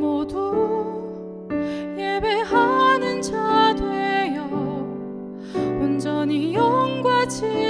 모두 예배하는 자 되어 온전히 영과 진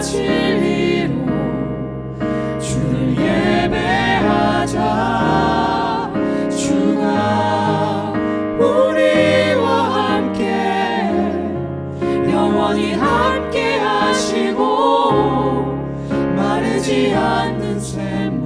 진리로 주를 예배하자. 주가 우리와 함께 하시고 마르지 않는 샘